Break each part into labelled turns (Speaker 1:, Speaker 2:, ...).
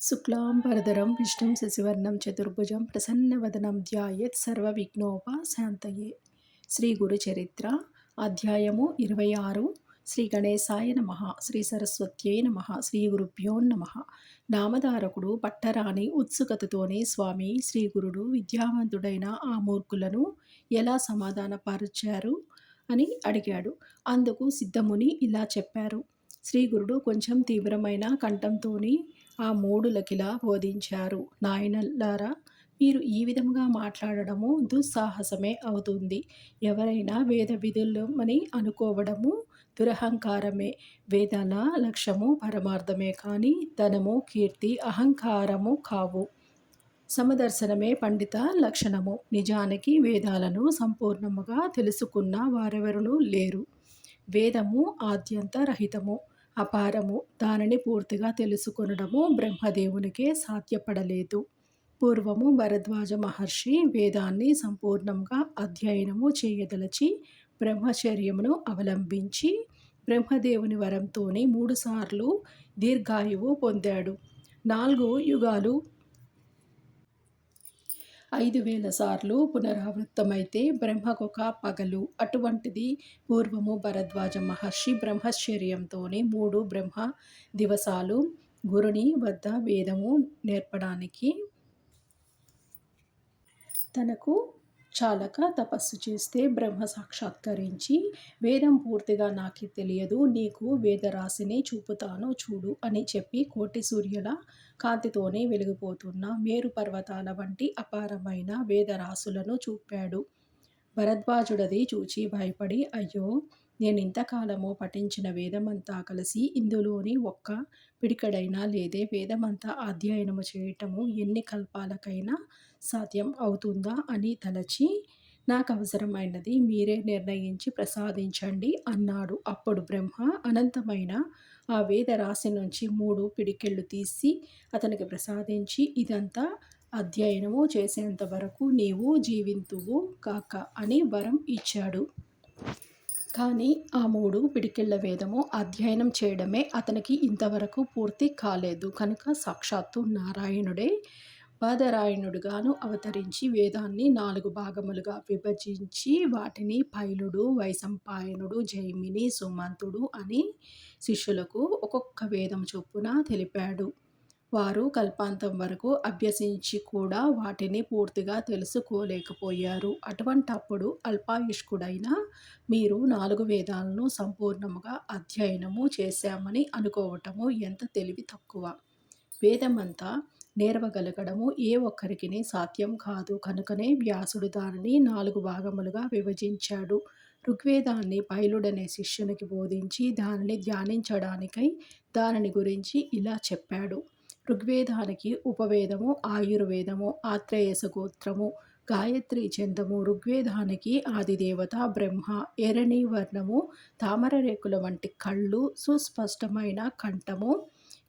Speaker 1: శుక్లాంబరధరం విష్ణుం శశివర్ణం చతుర్భుజం ప్రసన్నవదనం ధ్యాయేత్ సర్వవిఘ్నోపశాంతయే శ్రీ గురు చరిత్ర అధ్యాయము ఇరవై ఆరు శ్రీ గణేశాయ నమ. శ్రీ సరస్వత్యై నమ. శ్రీ గురుభ్యో నమ. నామధారకుడు పట్టరాని ఉత్సుకతతోనే స్వామి శ్రీ గురుడు విద్యావంతుడైన ఆ మూర్ఖులను ఎలా సమాధానపరిచారు అని అడిగాడు. అందుకు సిద్ధముని ఇలా చెప్పారు. శ్రీ గురుడు కొంచెం తీవ్రమైన కంఠంతోని ఆ మూడులకిలా బోధించారు. నాయనల్లారా మీరు ఈ విధంగా మాట్లాడడము దుస్సాహసమే అవుతుంది. ఎవరైనా వేద విధులమని అనుకోవడము దురహంకారమే. వేదాల లక్ష్యము పరమార్థమే కానీ ధనము కీర్తి అహంకారము కావు. సమదర్శనమే పండిత లక్షణము. నిజానికి వేదాలను సంపూర్ణముగా తెలుసుకున్న వారెవరునూ లేరు. వేదము ఆద్యంత రహితము అపారము. దానిని పూర్తిగా తెలుసుకొనడము బ్రహ్మదేవునికే సాధ్యపడలేదు. పూర్వము భరద్వాజ మహర్షి వేదాన్ని సంపూర్ణంగా అధ్యయనము చేయదలచి బ్రహ్మచర్యమును అవలంబించి బ్రహ్మదేవుని వరంతోనే మూడుసార్లు దీర్ఘాయువు పొందాడు. నాలుగు యుగాలు ఐదు వేల సార్లు పునరావృత్తమైతే బ్రహ్మకొక పగలు. అటువంటిది పూర్వము భరద్వాజ మహర్షి బ్రహ్మశ్చర్యంతోనే మూడు బ్రహ్మ దివసాలు గురుని వద్ద వేదము నేర్పడానికి తనకు చాలక తపస్సు చేస్తే బ్రహ్మ సాక్షాత్కరించి వేదం పూర్తిగా నాకు తెలియదు నీకు వేదరాశిని చూపుతాను చూడు అని చెప్పి కోటి సూర్యుల కాంతితోనే వెలిగిపోతున్న మేరు పర్వతాల వంటి అపారమైన వేదరాశులను చూపాడు. భరద్వాజుడది చూచి భయపడి అయ్యో నేను ఇంతకాలము పఠించిన వేదమంతా కలిసి ఇందులోని ఒక్క పిడికడైనా లేదే వేదమంతా అధ్యయనము చేయటము ఎన్ని కల్పాలకైనా సాధ్యం అవుతుందా అని తలచి నాకు అవసరమైనది మీరే నిర్ణయించి ప్రసాదించండి అన్నాడు. అప్పుడు బ్రహ్మ అనంతమైన ఆ వేద రాశి నుంచి మూడు పిడికెళ్ళు తీసి అతనికి ప్రసాదించి ఇదంతా అధ్యయనము చేసేంత వరకు నీవు జీవింతువు కాక అని వరం ఇచ్చాడు. కానీ ఆ మూడు పిడికిళ్ళ వేదము అధ్యయనం చేయడమే అతనికి ఇంతవరకు పూర్తి కాలేదు. కనుక సాక్షాత్తు నారాయణుడే బాధరాయణుడుగాను అవతరించి వేదాన్ని నాలుగు భాగములుగా విభజించి వాటిని పైలుడు వైసంపాయనుడు జైమిని సుమంతుడు అని శిష్యులకు ఒక్కొక్క వేదం చొప్పున తెలిపాడు. వారు కల్పాంతం వరకు అభ్యసించి కూడా వాటిని పూర్తిగా తెలుసుకోలేకపోయారు. అటువంటప్పుడు అల్పాయుష్కుడైన మీరు నాలుగు వేదాలను సంపూర్ణముగా అధ్యయనము చేశామని అనుకోవటము ఎంత తెలివి తక్కువ? వేదమంతా నేర్వగలగడము ఏ ఒక్కరికి సాధ్యం కాదు. కనుకనే వ్యాసుడు దానిని నాలుగు భాగములుగా విభజించాడు. ఋగ్వేదాన్ని పైలుడనే శిష్యునికి బోధించి దానిని ధ్యానించడానికై దానిని గురించి ఇలా చెప్పాడు. ఋగ్వేదానికి ఉపవేదము ఆయుర్వేదము ఆత్రేయస గోత్రము గాయత్రి చందము ఋగ్వేదానికి ఆదిదేవత బ్రహ్మ ఎరణి వర్ణము తామర రేకుల వంటి కళ్ళు సుస్పష్టమైన కంఠము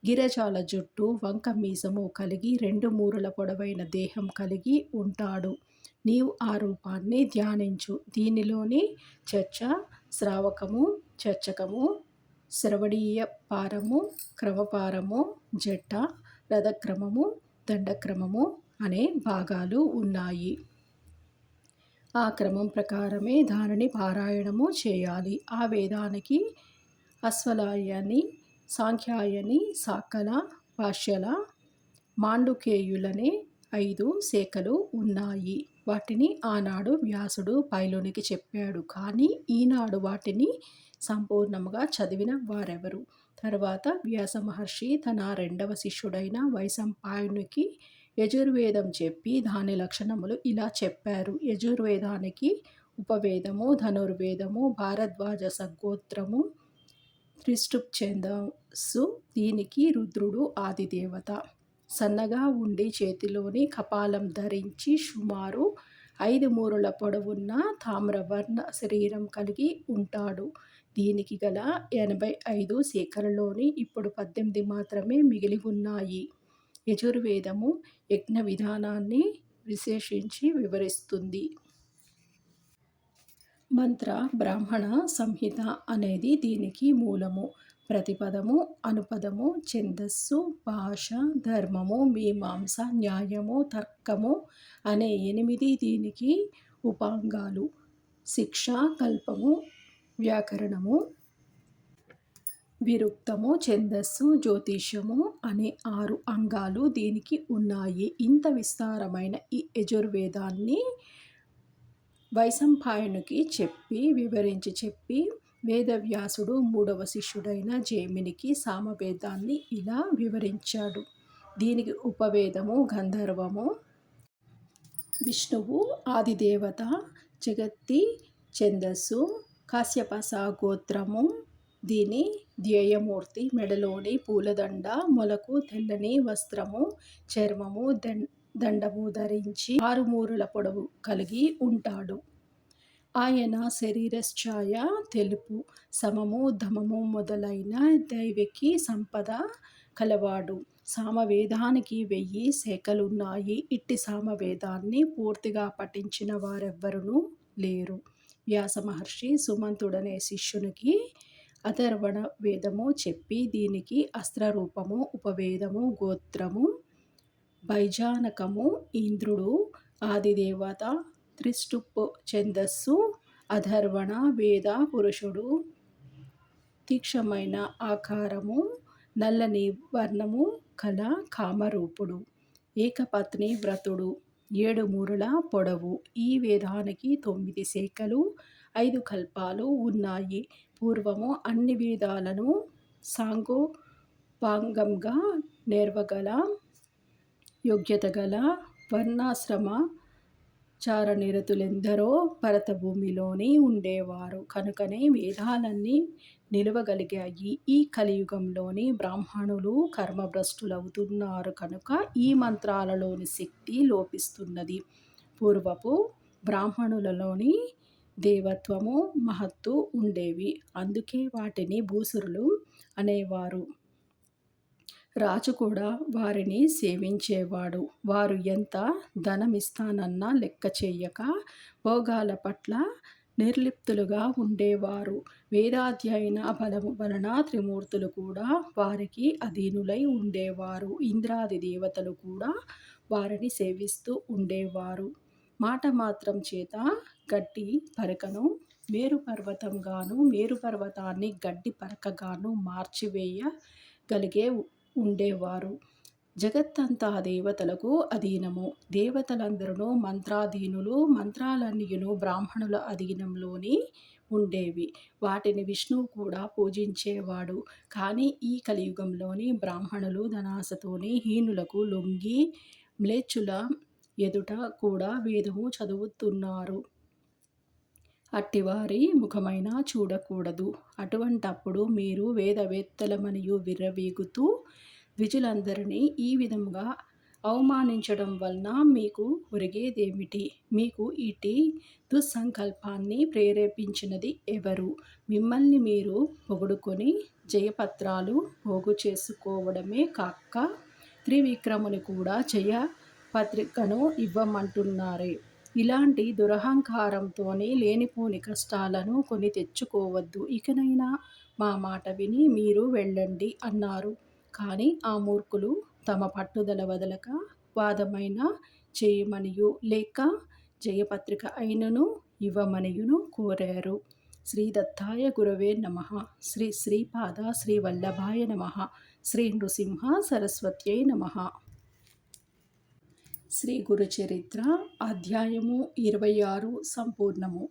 Speaker 1: గిరజాల జుట్టు వంక మీసము కలిగి రెండు మూరల పొడవైన దేహం కలిగి ఉంటాడు. నీవు ఆ రూపాన్ని ధ్యానించు. దీనిలోని చర్చ శ్రావకము చర్చకము శ్రవణీయ పారము క్రమపారము జట్ట రథక్రమము దండక్రమము అనే భాగాలు ఉన్నాయి. ఆ క్రమం ప్రకారమే దానిని పారాయణము చేయాలి. ఆ వేదానికి అశ్వలాయని సాంఖ్యాయని సాకల భాష్యల మాండుకేయులనే ఐదు శాఖలు ఉన్నాయి. వాటిని ఆనాడు వ్యాసుడు పైలోనికి చెప్పాడు. కానీ ఈనాడు వాటిని సంపూర్ణముగా చదివిన వారెవరు? తర్వాత వ్యాస మహర్షి తన రెండవ శిష్యుడైన వైశంపాయునికి యజుర్వేదం చెప్పి దాని లక్షణములు ఇలా చెప్పారు. యజుర్వేదానికి ఉపవేదము ధనుర్వేదము భారద్వాజ సగోత్రము త్రిష్టుప్ ఛందస్సు దీనికి రుద్రుడు ఆదిదేవత. సన్నగా ఉండి చేతిలోని కపాలం ధరించి సుమారు ఐదు మూరల పొడవున్న తామ్రవర్ణ శరీరం కలిగి ఉంటాడు. దీనికి గల ఎనభై ఐదు శేఖరలోని ఇప్పుడు పద్దెనిమిది మాత్రమే మిగిలి ఉన్నాయి. యజుర్వేదము యజ్ఞ విధానాన్ని విశేషించి వివరిస్తుంది. మంత్ర బ్రాహ్మణ సంహిత అనేది దీనికి మూలము. ప్రతిపదము అనుపదము ఛందస్సు భాష ధర్మము మీమాంస న్యాయము తర్కము అనే ఎనిమిది దీనికి ఉపాంగాలు. శిక్ష కల్పము వ్యాకరణము. విరుక్తము ఛందస్సు జ్యోతిష్యము అనే ఆరు అంగాలు దీనికి ఉన్నాయి. ఇంత విస్తారమైన ఈ యజుర్వేదాన్ని వైశంపాయనుకి చెప్పి వివరించి చెప్పి వేదవ్యాసుడు మూడవ శిష్యుడైన జైమినికి సామవేదాన్ని ఇలా వివరించాడు. దీనికి ఉపవేదము గంధర్వము విష్ణువు ఆదిదేవత జగత్తి ఛందస్సు కాశ్యపస గోత్రము దీని ధ్యేయమూర్తి మెడలోని పూలదండ మొలకు తెల్లని వస్త్రము చర్మము దండము ధరించి ఆరుమూరుల పొడవు కలిగి ఉంటాడు. ఆయన శరీరఛాయ తెలుపు సమము ధమము మొదలైన దైవికి సంపద కలవాడు. సామవేదానికి వెయ్యి శాఖలున్నాయి. ఇట్టి సామవేదాన్ని పూర్తిగా పఠించిన వారెవ్వరూ లేరు. వ్యాస మహర్షి సుమంతుడనే శిష్యునికి అథర్వణ వేదము చెప్పి దీనికి అస్త్రరూపము ఉపవేదము గోత్రము భైజానకము ఇంద్రుడు ఆదిదేవత త్రిష్టుప్ ఛందస్సు అధర్వణ వేద పురుషుడు తీక్షమైన ఆకారము నల్లని వర్ణము కల కామరూపుడు ఏకపత్ని వ్రతుడు. ఏడు మూరల పొడవు. ఈ వేదానికి తొమ్మిది శాఖలు ఐదు కల్పాలు ఉన్నాయి. పూర్వము అన్ని వేదాలను సాంగోపాంగంగా నేర్వగల యోగ్యత గల వర్ణాశ్రమ చారనిరతులెందరో భరతభూమిలోని ఉండేవారు. కనుకనే వేదాలన్నీ నిలవగలిగాయి. ఈ కలియుగంలోని బ్రాహ్మణులు కర్మభ్రష్టులవుతున్నారు కనుక ఈ మంత్రాలలోని శక్తి లోపిస్తున్నది. పూర్వపు బ్రాహ్మణులలోని దేవత్వము మహత్తు ఉండేవి. అందుకే వాటిని భూసురులు అనేవారు. రాజు కూడా వారిని సేవించేవాడు. వారు ఎంత ధనమిస్తానన్నా లెక్క చేయక భోగాల పట్ల నిర్లిప్తులుగా ఉండేవారు. వేదాధ్యయన బలము వలన త్రిమూర్తులు కూడా వారికి అధీనులై ఉండేవారు. ఇంద్రాది దేవతలు కూడా వారిని సేవిస్తూ ఉండేవారు. మాట మాత్రం చేత గడ్డి పరకను మేరు పర్వతంగాను మేరు పర్వతాన్ని గడ్డి పరకగాను మార్చివేయగలిగే ఉండేవారు. జగత్తంతా దేవతలకు అధీనము. దేవతలందరూ మంత్రాధీనులు మంత్రాలన్నీయును బ్రాహ్మణుల అధీనంలోని ఉండేవి. వాటిని విష్ణువు కూడా పూజించేవాడు. కానీ ఈ కలియుగంలోని బ్రాహ్మణులు ధనాసతోని హీనులకు లొంగి మ్లేచ్చుల ఎదుట కూడా వేదము చదువుతున్నారు. అట్టివారి ముఖమైనా చూడకూడదు. అటువంటప్పుడు మీరు వేదవేత్తలమనియు విర్రవీగుతూ విజులందరినీ ఈ విధముగా అవమానించడం వలన మీకు ఒరిగేదేమిటి? మీకు ఇటీ దుస్సంకల్పాన్ని ప్రేరేపించినది ఎవరు? మిమ్మల్ని మీరు పొగుడుకొని జయపత్రాలు పోగు చేసుకోవడమే కాక త్రివిక్రముని కూడా జయ పత్రికను ఇవ్వమంటున్నారే. ఇలాంటి దురహంకారంతోనే లేనిపోని కష్టాలను కొని తెచ్చుకోవద్దు. ఇకనైనా మా మాట విని మీరు వెళ్ళండి అన్నారు. కానీ ఆ మూర్ఖులు తమ పట్టుదల వదలక వాదమైన చేయమనియు లేక జయపత్రిక అయినను ఇవ్వమనియును కోరారు. శ్రీ దత్తాయ గురవే నమ. శ్రీ శ్రీపాద శ్రీ వల్లభాయ నమ. శ్రీ నృసింహ సరస్వత్యై నమ. శ్రీ గురుచరిత్ర అధ్యాయము ఇరవై ఆరు సంపూర్ణము.